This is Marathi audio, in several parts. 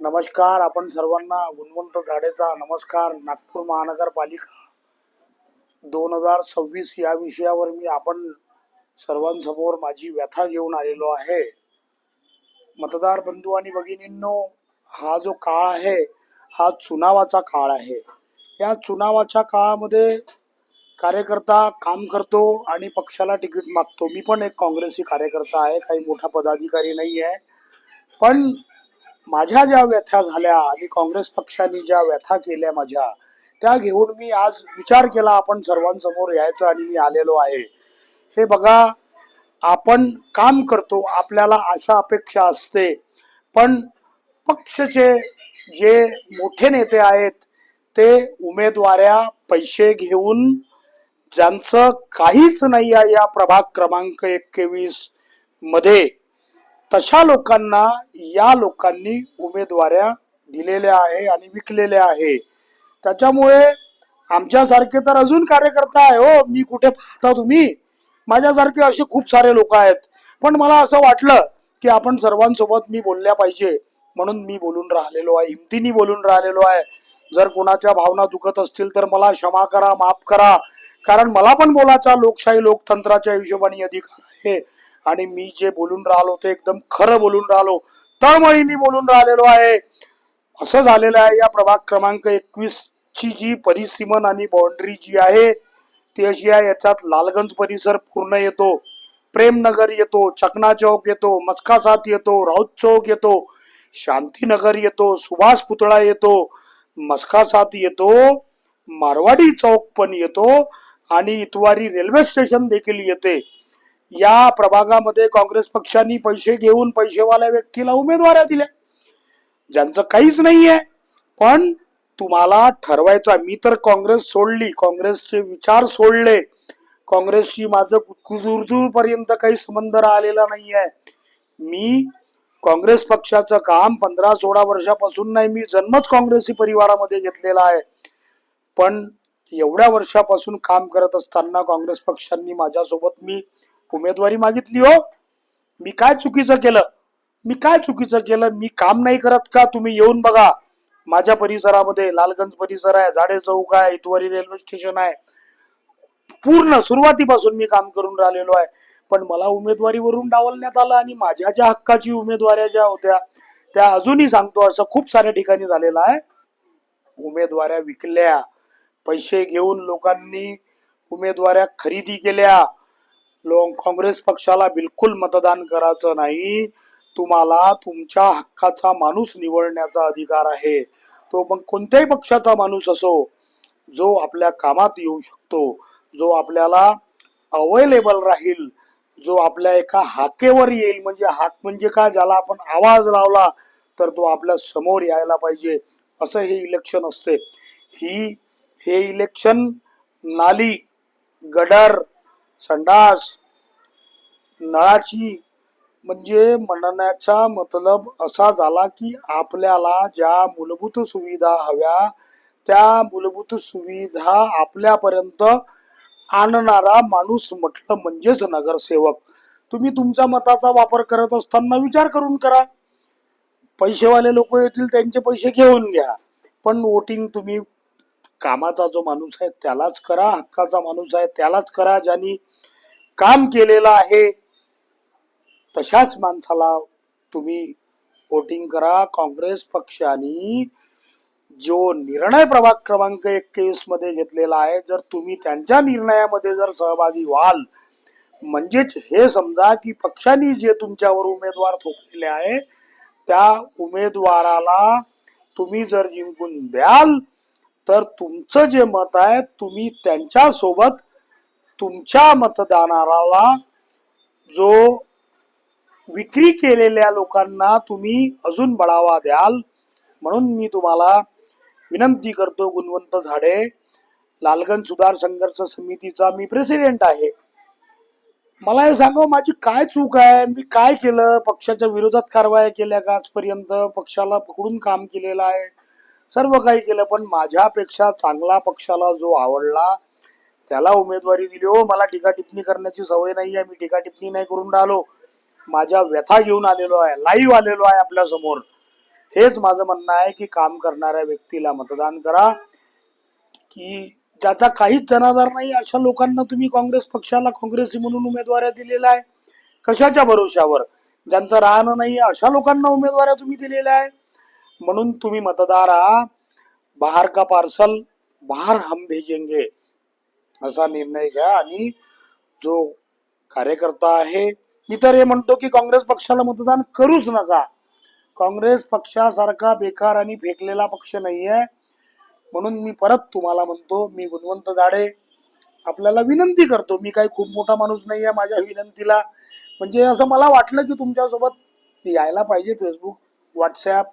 नमस्कार आपण सर्वांना गुणवंत झाडेचा नमस्कार नागपूर महानगरपालिका. दोन हजार सव्वीस या विषयावर मी आपण सर्वांसमोर माझी व्यथा घेऊन आलेलो आहे. मतदार बंधू आणि भगिनींनो हा जो काळ आहे हा चुनावाचा काळ आहे. या चुनावाच्या काळामध्ये कार्यकर्ता काम करतो आणि पक्षाला तिकीट मागतो. मी पण एक काँग्रेसी कार्यकर्ता आहे काही मोठा पदाधिकारी नाही आहे पण माझ्या ज्या व्यथा झाल्या आणि काँग्रेस पक्षाने ज्या व्यथा केल्या माझ्या त्या घेऊन मी आज विचार केला आपण सर्वांसमोर यायचं आणि मी आलेलो आहे. हे बघा आपण काम करतो आपल्याला आशा अपेक्षा असते पण पक्षाचे जे मोठे नेते आहेत ते उमेदवाऱ्या पैसे घेऊन ज्यांचं काहीच नाही आहे या प्रभाग क्रमांक एकवीसमध्ये तशा लोकांना या लोकांनी उमेदवाऱ्या दिलेल्या आहे आणि विकलेल्या आहे. त्याच्यामुळे आमच्यासारखे तर अजून कार्यकर्ता आहे हो. मी कुठे पाहता तुम्ही? माझ्यासारखे असे खूप सारे लोक आहेत. पण मला असं वाटलं की आपण सर्वांसोबत मी बोलल्या पाहिजे. म्हणून मी बोलून राहिलेलो आहे. हिमतीने बोलून राहिलेलो आहे. जर कोणाच्या भावना दुखत असतील तर मला क्षमा करा माफ करा. कारण मला पण बोलायचा लोकशाही लोकतंत्राच्या हिशोबाने अधिकार आहे. आणि मी जे बोलून राहिलो ते एकदम खरं बोलून राहिलो. तळमळीने बोलून राहिलेलो आहे. असं झालेलं आहे या प्रभाग क्रमांक एकवीस ची जी परिसीमन आणि बाउंड्री जी आहे ती अशी आहे याच्यात लालगंज परिसर पूर्ण येतो. प्रेमनगर येतो चकना चौक येतो मस्कासात येतो राऊत चौक येतो शांतीनगर येतो सुभाष पुतळा येतो मस्कासात येतो मारवाडी चौक पण येतो आणि इतवारी रेल्वे स्टेशन देखील येते. या प्रभागामध्ये काँग्रेस पक्षांनी पैसे घेऊन पैसेवाल्या व्यक्तीला उमेदवाऱ्या दिल्या. ज्यांचं काहीच नाहीये. पण तुम्हाला ठरवायचा मी तर काँग्रेस सोडली. काँग्रेसचे विचार सोडले. काँग्रेसशी माझं दूर दूर पर्यंत काही संबंध राहिलेला नाहीये. मी काँग्रेस पक्षाचं काम पंधरा सोळा वर्षापासून नाही. मी जन्मच काँग्रेसी परिवारामध्ये घेतलेला आहे. पण एवढ्या वर्षापासून काम करत असताना काँग्रेस पक्षांनी माझ्यासोबत मी उमेदवारी मागितली हो. मी काय चुकीचं केलं? मी काय चुकीचं केलं? मी काम नाही करत का? तुम्ही येऊन बघा. माझ्या परिसरामध्ये लालगंज परिसर आहे झाडे चौक आहे इतवारी रेल्वे स्टेशन आहे. पूर्ण सुरुवातीपासून मी काम करून राहिलेलो आहे. पण मला उमेदवारीवरून डावलण्यात आलं आणि माझ्या ज्या हक्काची उमेदवाऱ्या ज्या होत्या त्या अजूनही सांगतो असं खूप साऱ्या ठिकाणी झालेलं आहे. उमेदवाऱ्या विकल्या. पैसे घेऊन लोकांनी उमेदवाऱ्या खरेदी केल्या. लोक काँग्रेस पक्षाला बिलकुल मतदान करायचं नाही. तुम्हाला तुमच्या हक्काचा माणूस निवडण्याचा अधिकार आहे. तो मग कोणत्याही पक्षाचा माणूस असो जो आपल्या कामात येऊ शकतो जो आपल्याला अवेलेबल राहील जो आपल्या एका हाकेवर येईल. म्हणजे हाक म्हणजे काय? ज्याला आपण आवाज लावला तर तो आपल्यासमोर यायला पाहिजे. असं हे इलेक्शन असते. ही हे इलेक्शन नाली गडर संडास. नळाची म्हणजे म्हणण्याचा मतलब असा झाला की आपल्याला ज्या मूलभूत सुविधा हव्या त्या मूलभूत सुविधा आपल्यापर्यंत आणणारा माणूस म्हटलं म्हणजेच नगरसेवक. तुम्ही तुमच्या मताचा वापर करत असताना विचार करून करा. पैसेवाले लोक येतील त्यांचे पैसे घेऊन घ्या. पण वोटिंग तुम्ही कामाचा जो माणूस आहे त्यालाच करा हक्काचा माणूस आहे त्यालाच करा ज्यांनी काम केलेलं आहे. तशाच माणसाला तुम्ही वोटिंग करा काँग्रेस पक्षाने. जो निर्णय प्रभाग क्रमांक एक केस मध्ये घेतलेला आहे जर तुम्ही त्यांच्या निर्णयामध्ये जर सहभागी व्हाल म्हणजेच हे समजा की पक्षाने जे तुमच्यावर उमेदवार थोपलेले आहे त्या उमेदवाराला तुम्ही जर जिंकून द्याल तर तुमचं जे मत आहे तुम्ही त्यांच्यासोबत तुमच्या मतदानाला जो विक्री केलेल्या लोकांना तुम्ही अजून बढावा द्याल म्हणून मी तुम्हाला विनंती करतो गुणवंत झाडे. लालगंज सुधार संघर्ष समितीचा मी प्रेसिडेंट आहे. मला हे सांगा माझी काय चूक आहे? मी काय केलं? पक्षाच्या विरोधात कारवाया केल्या का आजपर्यंत? पक्षाला पकडून काम केलेलं आहे. सर्व काही केलं पण माझ्यापेक्षा चांगला पक्षाला जो आवडला त्याला उमेदवारी दिली. हो मला टीका टिप्पणी करण्याची सवय नाही आहे मी टीका टिप्पणी नाही करून राहिलो. माझ्या व्यथा घेऊन आलेलो आहे लाईव्ह आलेलो आहे आपल्यासमोर. हेच माझं म्हणणं आहे की काम करणाऱ्या व्यक्तीला मतदान करा. की ज्याचा काहीच जनाधार नाही अशा लोकांना तुम्ही काँग्रेस पक्षाला काँग्रेसी म्हणून उमेदवाऱ्या दिलेल्या आहे. कशाच्या भरोशावर ज्यांचं राहणं नाही अशा लोकांना उमेदवाऱ्या तुम्ही दिलेल्या आहे. म्हणून तुम्ही मतदार आहात बाहर का पार्सल बाहर हम भेजेंगे असा निर्णय घ्या. आणि जो कार्यकर्ता आहे मी तर हे म्हणतो की काँग्रेस पक्षाला मतदान करूच नका. काँग्रेस पक्षासारखा बेकार आणि फेकलेला पक्ष नाहीये. म्हणून मी परत तुम्हाला म्हणतो मी गुणवंत झाडे आपल्याला विनंती करतो. मी काही खूप मोठा माणूस नाही आहे माझ्या विनंतीला. म्हणजे असं मला वाटलं की तुमच्यासोबत यायला पाहिजे फेसबुक व्हॉट्सॲप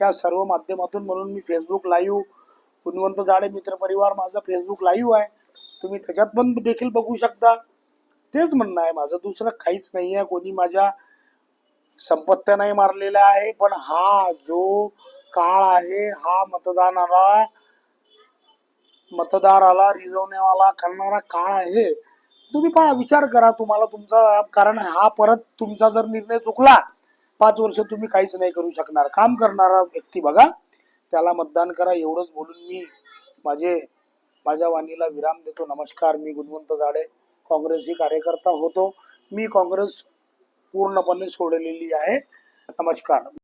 या सर्व माध्यमातून म्हणून मी फेसबुक लाईव्ह गुणवंत झाडे मित्रपरिवार माझा फेसबुक लाईव्ह आहे. तुम्ही त्याच्यात पण देखील बघू शकता. तेच म्हणणं आहे माझं. दुसरं काहीच नाही आहे. कोणी माझ्या संपत्त्या नाही मारलेल्या आहे. पण हा जो काळ आहे हा मतदानाला मतदाराला रिझवण्यावाला करणारा काळ आहे. तुम्ही पहा विचार करा तुम्हाला तुमचा कारण हा परत तुमचा जर निर्णय चुकला पाच वर्ष तुम्ही काहीच नाही करू शकणार. काम करणारा व्यक्ती बघा त्याला मतदान करा एवढंच बोलून मी माझे माझ्या वाणीला विराम देतो. नमस्कार मी गुणवंत झाडे काँग्रेसची कार्यकर्ता होतो. मी काँग्रेस पूर्णपणे सोडलेली आहे. नमस्कार.